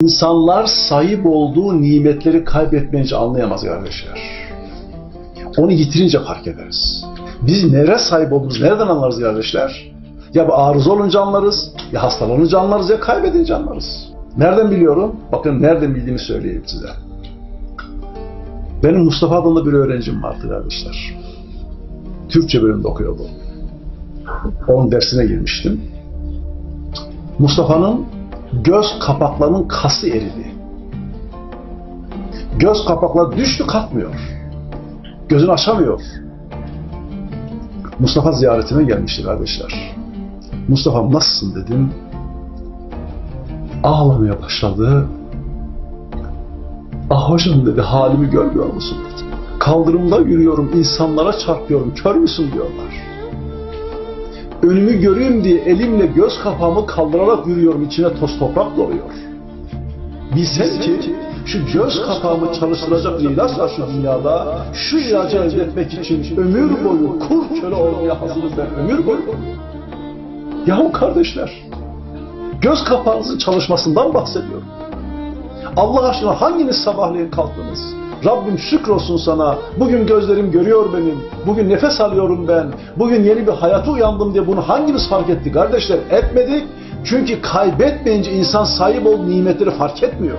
İnsanlar sahip olduğu nimetleri kaybetmeyince anlayamaz kardeşler. Onu yitirince fark ederiz. Biz nereye sahip olduğumuzu nereden anlarız kardeşler? Ya bu arıza olunca anlarız, ya hastalanınca anlarız, ya kaybedince anlarız. Nereden biliyorum? Bakın nereden bildiğimi söyleyeyim size. Benim Mustafa adında bir öğrencim vardı kardeşler. Türkçe bölümde okuyordu. Onun dersine girmiştim. Mustafa'nın göz kapaklarının kası eridi. Göz kapakları düştü kalkmıyor. Gözünü açamıyor. Mustafa ziyaretime gelmişti kardeşler. Mustafa nasılsın dedim. Ağlamaya başladı. Ah hocam dedi halimi görmüyor musun dedi. Kaldırımda yürüyorum insanlara çarpıyorum kör müsün diyorlar. Önümü göreyim diye elimle göz kapağımı kaldırarak yürüyorum içine toz toprak doluyor. Bilsen ki şu göz kapağımı çalıştıracak ilaç var şu dünyada. Şu ilacı elde etmek için ömür boyu kul köle olmaya hazırım ben ömür boyu. Yahu kardeşler göz kapağınızın çalışmasından bahsediyorum. Allah aşkına hanginiz sabahleyin kalktınız? Rabbim şükrolsun sana. Bugün gözlerim görüyor benim. Bugün nefes alıyorum ben. Bugün yeni bir hayata uyandım diye bunu hangimiz fark etti kardeşler? Etmedik. Çünkü kaybetmeyince insan sahip olduğu nimetleri fark etmiyor.